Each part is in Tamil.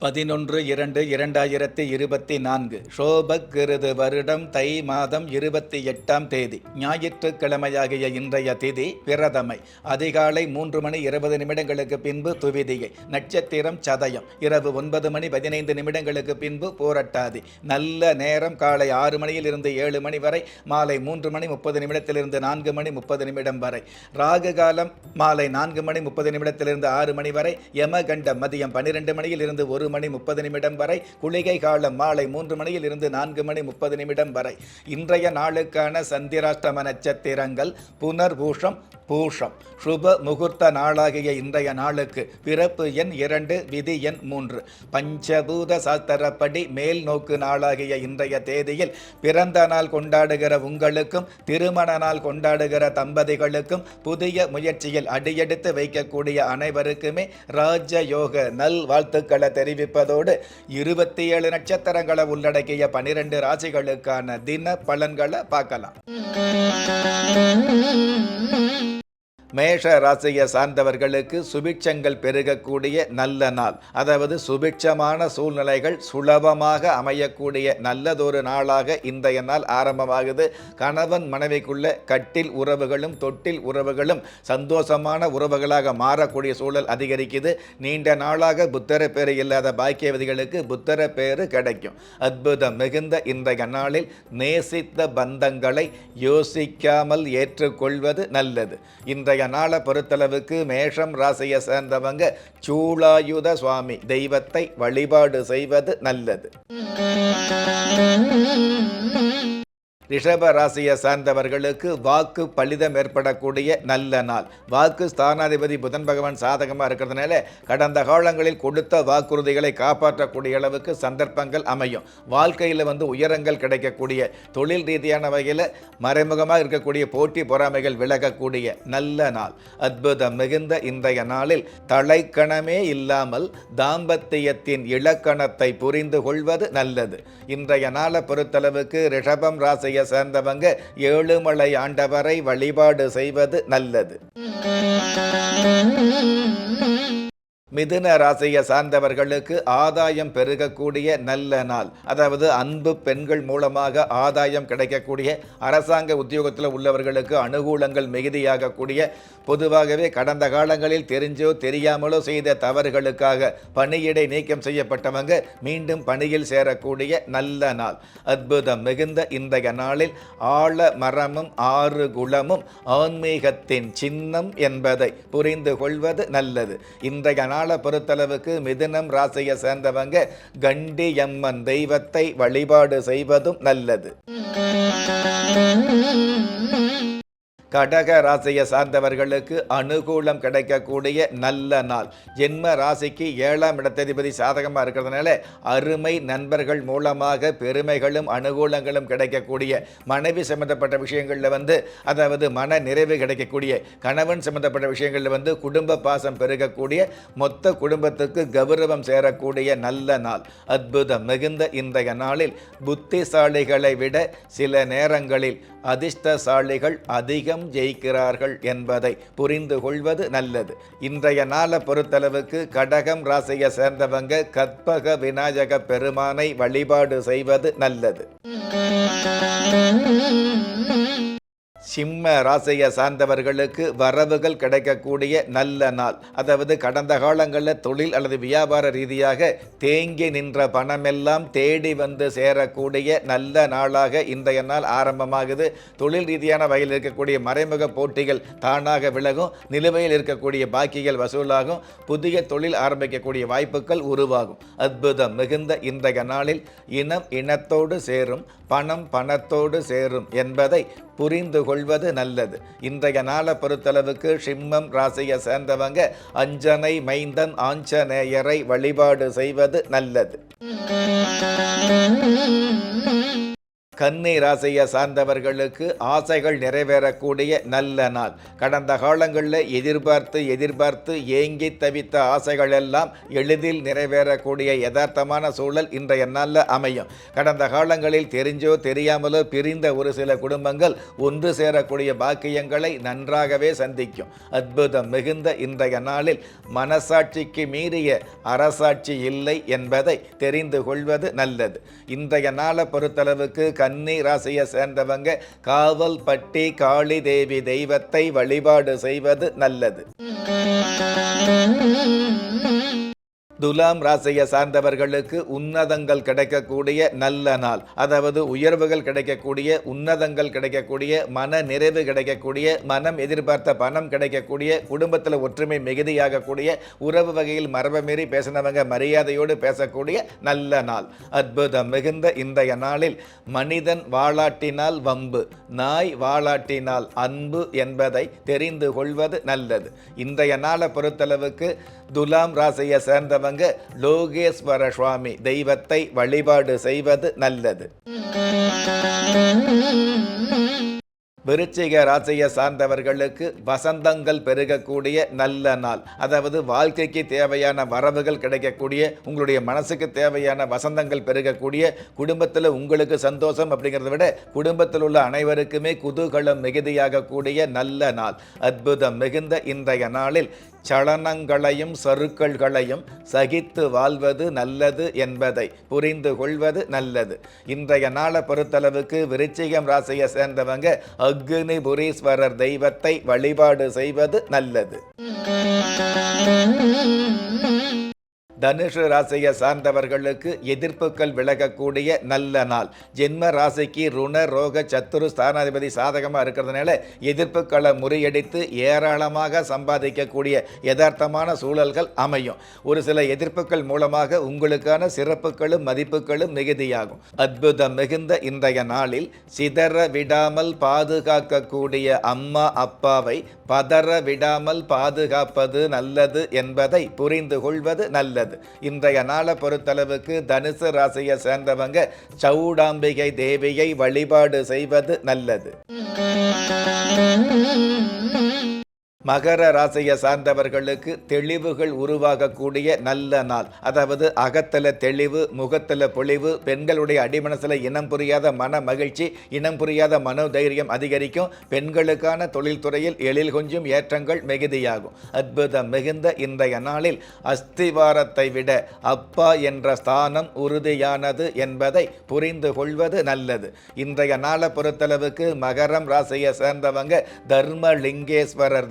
பதினொன்று இரண்டு இரண்டாயிரத்தி இருபத்தி நான்கு. சோபக்கிருது வருடம் தை மாதம் இருபத்தி எட்டாம் தேதி. ஞாயிற்றுக்கிழமையாகிய இன்றைய திதி பிரதமை அதிகாலை மூன்று மணி இருபது நிமிடங்களுக்கு பின்பு துவிதியை. நட்சத்திரம் சதயம். இரவு ஒன்பது மணி பதினைந்து நிமிடங்களுக்கு பின்பு போரட்டாதி. நல்ல நேரம் காலை ஆறு மணியில் இருந்து ஏழு மணி வரை மாலை மூன்று மணி முப்பது நிமிடத்திலிருந்து நான்கு மணி முப்பது நிமிடம் வரை. ராகு காலம் மாலை நான்கு மணி முப்பது நிமிடத்திலிருந்து ஆறு மணி வரை. யமகண்டம் மதியம் பன்னிரெண்டு மணியில் இருந்து ஒரு மணி முப்பது நிமிடம் வரை குளிகை காலம் மாலை மூன்று மணியில் இருந்து நான்கு மணி முப்பது நிமிடம் வரை. இன்றைய நாளுக்கான சந்திராஷ்டம நட்சத்திரங்கள் புனர்பூஷம் பூஷம். சுப முகூர்த்த நாளாகிய இன்றைய நாளுக்கு பிறப்பு எண் இரண்டு விதி எண் மூன்று. பஞ்சபூத சாஸ்திரப்படி மேல் நோக்கு நாளாகிய இன்றைய தேதியில் பிறந்த நாள் கொண்டாடுகிற உங்களுக்கும் திருமண நாள் கொண்டாடுகிற தம்பதிகளுக்கும் புதிய முயற்சியில் அடியெடுத்து வைக்கக்கூடிய அனைவருக்குமே ராஜயோக நல் வாழ்த்துக்களை தெரிவிப்பதோடு இருபத்தி ஏழு நட்சத்திரங்களை உள்ளடக்கிய பனிரெண்டு ராசிகளுக்கான தின பலன்களை பார்க்கலாம். மேஷ ராசியை சார்ந்தவர்களுக்கு சுபிட்சங்கள் பெருகக்கூடிய நல்ல நாள். அதாவது சுபிட்சமான சூழ்நிலைகள் சுலபமாக அமையக்கூடிய நல்லதொரு நாளாக இன்றைய நாள் ஆரம்பமாகுது. கணவன் மனைவிக்குள்ள கட்டில் உறவுகளும் தொட்டில் உறவுகளும் சந்தோஷமான உறவுகளாக மாறக்கூடிய சூழல் அதிகரிக்குது. நீண்ட நாளாக புத்தர பேரு இல்லாத பாக்கியவதிகளுக்கு புத்தர பேரு கிடைக்கும். அற்புதம் மிகுந்த இன்றைய நாளில் நேசித்த பந்தங்களை யோசிக்காமல் ஏற்றுக்கொள்வது நல்லது. இன்றைய இன்றைய நாளை பொறுத்தளவுக்கு மேஷம் ராசியை சேர்ந்தவங்க சூளாயுத சுவாமி தெய்வத்தை வழிபாடு செய்வது நல்லது. ரிஷப ராசியை சார்ந்தவர்களுக்கு வாக்கு பலிதம் ஏற்படக்கூடிய நல்ல நாள். வாக்கு ஸ்தானாதிபதி புதன் பகவான் சாதகமாக இருக்கிறதுனால கடந்த காலங்களில் கொடுத்த வாக்குறுதிகளை காப்பாற்றக்கூடிய அளவுக்கு சந்தர்ப்பங்கள் அமையும். வாழ்க்கையில் வந்து உயரங்கள் கிடைக்கக்கூடிய தொழில் ரீதியான வகையில் மறைமுகமாக இருக்கக்கூடிய போட்டி பொறாமைகள் விலகக்கூடிய நல்ல நாள். அற்புதம் மிகுந்த இன்றைய நாளில் தலைக்கணமே இல்லாமல் தாம்பத்தியத்தின் இலக்கணத்தை புரிந்து கொள்வது நல்லது. இன்றைய நாளை பொறுத்தளவுக்கு ரிஷபம் ராசியை சேர்ந்தவங்க ஏழுமலை ஆண்டவரை வழிபாடு செய்வது நல்லது. மிதுன ராசியை சார்ந்தவர்களுக்கு ஆதாயம் பெருகக்கூடிய நல்ல நாள். அதாவது அன்பு பெண்கள் மூலமாக ஆதாயம் கிடைக்கக்கூடிய அரசாங்க உத்தியோகத்தில் உள்ளவர்களுக்கு அனுகூலங்கள் மிகுதியாகக்கூடிய பொதுவாகவே கடந்த காலங்களில் தெரிஞ்சோ தெரியாமலோ செய்த தவறுகளுக்காக பணியிடை நீக்கம் செய்யப்பட்டவங்க மீண்டும் பணியில் சேரக்கூடிய நல்ல நாள். அற்புதம் மிகுந்த இன்றைய நாளில் ஆழ மரமும் ஆறு குளமும் ஆன்மீகத்தின் சின்னம் என்பதை புரிந்து கொள்வது நல்லது. இன்றைய நாள் பொறுத்தளவுக்கு மிதுனம் ராசியை சேர்ந்தவங்க கண்டியம்மன் தெய்வத்தை வழிபாடு செய்வதும் நல்லது. கடக ராசியை சார்ந்தவர்களுக்கு அனுகூலம் கிடைக்கக்கூடிய நல்ல நாள். ஜென்ம ராசிக்கு ஏழாம் இடத்ததிபதி சாதகமாக இருக்கிறதுனால அருமை நண்பர்கள் மூலமாக பெருமைகளும் அனுகூலங்களும் கிடைக்கக்கூடிய மனைவி சம்பந்தப்பட்ட விஷயங்களில் வந்து அதாவது மன நிறைவு கிடைக்கக்கூடிய கணவன் சம்பந்தப்பட்ட விஷயங்களில் வந்து குடும்ப பாசம் பெருகக்கூடிய மொத்த குடும்பத்துக்கு கௌரவம் சேரக்கூடிய நல்ல நாள். அற்புதம் மிகுந்த இன்றைய நாளில் புத்திசாலிகளை விட சில நேரங்களில் அதிர்ஷ்டசாலிகள் அதிகம் ஜெயிக்கிறார்கள் என்பதை புரிந்து கொள்வது நல்லது. இன்றைய நாளை பொறுத்தளவுக்கு கடகம் ராசியை சேர்ந்தவங்க கற்பக விநாயக பெருமானை வழிபாடு செய்வது நல்லது. சிம்ம ராசியை சார்ந்தவர்களுக்கு வரவுகள் கிடைக்கக்கூடிய நல்ல நாள். அதாவது கடந்த காலங்களில் தொழில் அல்லது வியாபார ரீதியாக தேங்கி நின்ற பணமெல்லாம் தேடி வந்து சேரக்கூடிய நல்ல நாளாக இன்றைய நாள் ஆரம்பமாகுது. தொழில் ரீதியான வகையில் இருக்கக்கூடிய மறைமுக போட்டிகள் தானாக விலகும். நிலுவையில் இருக்கக்கூடிய பாக்கிகள் வசூலாகும். புதிய தொழில் ஆரம்பிக்கக்கூடிய வாய்ப்புகள் உருவாகும். அற்புதம் மிகுந்த இன்றைய நாளில் இனம் இனத்தோடு சேரும். பணம் பணத்தோடு சேரும் என்பதை புரிந்து கொள்வது நல்லது. இன்றைய நாளை பொறுத்தளவுக்கு சிம்மம் ராசியை சேர்ந்தவங்க அஞ்சனை மைந்தன் ஆஞ்சநேயரை வழிபாடு செய்வது நல்லது. கன்னி ராசியை சார்ந்தவர்களுக்கு ஆசைகள் நிறைவேறக்கூடிய நல்ல நாள். கடந்த காலங்களில் எதிர்பார்த்து எதிர்பார்த்து ஏங்கி தவித்த ஆசைகள் எல்லாம் எளிதில் நிறைவேறக்கூடிய யதார்த்தமான சூழல் இன்றைய நாளில் அமையும். கடந்த காலங்களில் தெரிஞ்சோ தெரியாமலோ பிரிந்த ஒரு சில குடும்பங்கள் ஒன்று சேரக்கூடிய பாக்கியங்களை நன்றாகவே சந்திக்கும். அற்புதம் மிகுந்த இன்றைய நாளில் மனசாட்சிக்கு மீறிய அரசாட்சி இல்லை என்பதை தெரிந்து கொள்வது நல்லது. இன்றைய நாளை பொறுத்தளவுக்கு கன்னி ராசியை சேர்ந்தவங்க காவல் பட்டி காளி தேவி தெய்வத்தை வழிபாடு செய்வது நல்லது. துலாம் ராசியை சார்ந்தவர்களுக்கு உன்னதங்கள் கிடைக்கக்கூடிய நல்ல நாள். அதாவது உயர்வுகள் கிடைக்கக்கூடிய உன்னதங்கள் கிடைக்கக்கூடிய மன நிறைவு கிடைக்கக்கூடிய மனம் எதிர்பார்த்த பணம் கிடைக்கக்கூடிய குடும்பத்தில் ஒற்றுமை மிகுதியாகக்கூடிய உறவு வகையில் மரபமீறி பேசினவங்க மரியாதையோடு பேசக்கூடிய நல்ல நாள். அற்புதம் மிகுந்த இன்றைய நாளில் மனிதன் வாளாட்டினால் வம்பு நாய் வாளாட்டினால் அன்பு என்பதை தெரிந்து கொள்வது நல்லது. இன்றைய நாளை பொறுத்தளவுக்கு துலாம் ராசியை சேர்ந்தவங்க லோகேஸ்வர சுவாமி தெய்வத்தை வழிபாடு செய்வது நல்லது. விருச்சிக ராசியை சார்ந்தவர்களுக்கு வசந்தங்கள் பெருகக்கூடிய நல்ல நாள். அதாவது வாழ்க்கைக்கு தேவையான வரவுகள் கிடைக்கக்கூடிய உங்களுடைய மனசுக்கு தேவையான வசந்தங்கள் பெருகக்கூடிய குடும்பத்தில் உங்களுக்கு சந்தோஷம் அப்படிங்கிறத விட குடும்பத்தில் உள்ள அனைவருக்குமே குதூகலம் மிகுதியாகக்கூடிய நல்ல நாள். அற்புதம் மிகுந்த இன்றைய நாளில் சலனங்களையும் சறுக்கல்களையும் சகித்து வாழ்வது நல்லது என்பதை புரிந்து கொள்வது நல்லது. இன்றைய நாளை பொறுத்தளவுக்கு விருச்சிகம் ராசியை சேர்ந்தவங்க அக்னி புரீஸ்வரர் தெய்வத்தை வழிபாடு செய்வது நல்லது. தனுஷு ராசியை சார்ந்தவர்களுக்கு எதிர்ப்புகள் விலகக்கூடிய நல்ல நாள். ஜென்ம ராசிக்கு ருண ரோக சத்துரு ஸ்தானாதிபதி சாதகமாக இருக்கிறதுனால எதிர்ப்புகளை முறியடித்து ஏராளமாக சம்பாதிக்கக்கூடிய யதார்த்தமான சூழல்கள் அமையும். ஒரு சில எதிர்ப்புகள் மூலமாக உங்களுக்கான சிறப்புகளும் மதிப்புகளும் மிகுதியாகும். அற்புதம் மிகுந்த இன்றைய நாளில் சிதற விடாமல் பாதுகாக்கக்கூடிய அம்மா அப்பாவை பதற விடாமல் பாதுகாப்பது நல்லது என்பதை புரிந்து கொள்வது நல்லது. இன்றைய நாளை பொறுத்தளவுக்கு தனுசு ராசியை சேர்ந்தவங்க சௌடாம்பிகை தேவியை வழிபாடு செய்வது நல்லது. மகர ராசியை சார்ந்தவர்களுக்கு தெளிவுகள் உருவாகக்கூடிய நல்ல நாள். அதாவது அகத்தில் தெளிவு முகத்தில் பொழிவு பெண்களுடைய அடிமனசில் இனம் புரியாத மன மகிழ்ச்சி இனம் புரியாத மனோதைரியம் அதிகரிக்கும். பெண்களுக்கான தொழில்துறையில் எழில் கொஞ்சம் ஏற்றங்கள் மிகுதியாகும். அற்புதம் மிகுந்த இன்றைய நாளில் அஸ்திவாரத்தை விட அப்பா என்ற ஸ்தானம் உறுதியானது என்பதை புரிந்து கொள்வது நல்லது. இன்றைய நாளை பொறுத்தளவுக்கு மகரம் ராசியை சேர்ந்தவங்க தர்மலிங்கேஸ்வரர்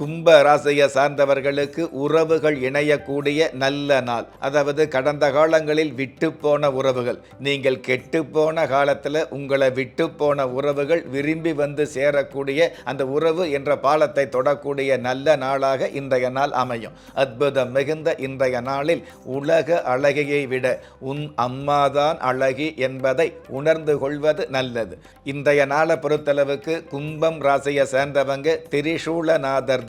கும்ப ராசியை சார்ந்தவர்களுக்கு உறவுகள் இணையக்கூடிய நல்ல நாள். அதாவது கடந்த காலங்களில் விட்டு போன உறவுகள். நீங்கள் கெட்டு போன காலத்தில் உங்களை விட்டு போன உறவுகள் விரும்பி வந்து சேரக்கூடிய அந்த உறவு என்ற பாலத்தை தொடக்கூடிய நல்ல நாளாக இன்றைய நாள் அமையும். அற்புதம் மிகுந்த இன்றைய நாளில் உலக அழகியை விட உன் அம்மாதான் அழகி என்பதை உணர்ந்து கொள்வது நல்லது. இன்றைய நாளை பொறுத்தளவுக்கு கும்பம் ராசியை சேர்ந்தவங்க திரிசூலநாதர்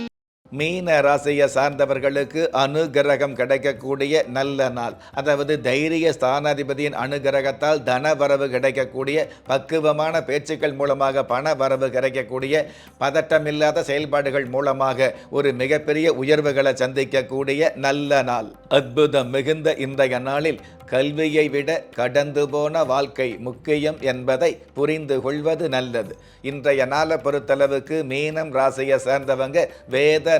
மீன ராசியை சார்ந்தவர்களுக்கு அனுகிரகம் கிடைக்கக்கூடிய நல்ல நாள். அதாவது தைரிய ஸ்தானாதிபதியின் அனுகிரகத்தால் தன வரவு கிடைக்கக்கூடிய பக்குவமான பேச்சுக்கள் மூலமாக பண வரவு கிடைக்கக்கூடிய பதட்டமில்லாத செயல்பாடுகள் மூலமாக ஒரு மிகப்பெரிய உயர்வுகளை சந்திக்கக்கூடிய நல்ல நாள். அற்புதம் மிகுந்த இன்றைய நாளில் கல்வியை விட கடந்து போன வாழ்க்கை முக்கியம் என்பதை புரிந்து கொள்வது நல்லது. இன்றைய நாளை பொறுத்தளவுக்கு மீனம் ராசியை சேர்ந்தவங்க வேத